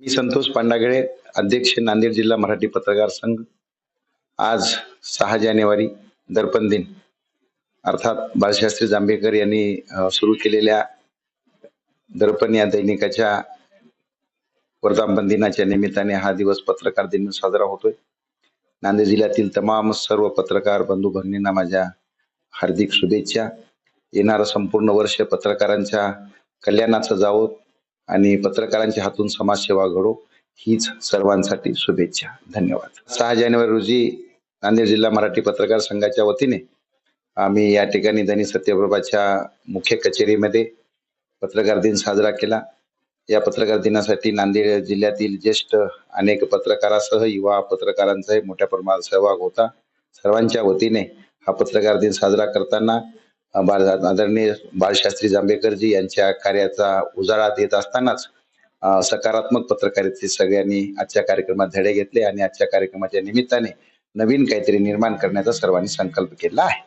मी संतोष पांडागळे अध्यक्ष नांदेड जिल्हा मराठी पत्रकार संघ. आज सहा जानेवारी दर्पण दिन. अर्थात बाळशास्त्री जांभेकर यांनी सुरू केलेल्या दर्पण या दैनिकाच्या वर्धापन दिनाच्या निमित्ताने हा दिवस पत्रकार दिन साजरा होतोय. नांदेड जिल्ह्यातील तमाम सर्व पत्रकार बंधू भगिनींना माझ्या हार्दिक शुभेच्छा. येणारं संपूर्ण वर्ष पत्रकारांच्या कल्याणाचं जावो. आणि पत्रकारांच्या हातून समाजसेवा घडो हीच सर्वांसाठी शुभेच्छा. धन्यवाद. सहा जानेवारी रोजी नांदेड जिल्हा मराठी पत्रकार संघाच्या वतीने आम्ही या ठिकाणी धनी सत्यप्रभाच्या मुख्य कचेरीमध्ये पत्रकार दिन साजरा केला. या पत्रकार दिनासाठी नांदेड जिल्ह्यातील ज्येष्ठ अनेक पत्रकारासह युवा पत्रकारांचाही मोठ्या प्रमाणात सहभाग होता. सर्वांच्या वतीने हा पत्रकार दिन साजरा करताना बाळ आदरणीय बाळशास्त्री जांभेकरजी यांच्या कार्याचा उजाळा देत असतानाच सकारात्मक पत्रकारितेचे सगळ्यांनी आजच्या कार्यक्रमात धडे घेतले आणि आजच्या कार्यक्रमाच्या निमित्ताने नवीन काहीतरी निर्माण करण्याचा सर्वांनी संकल्प केला आहे.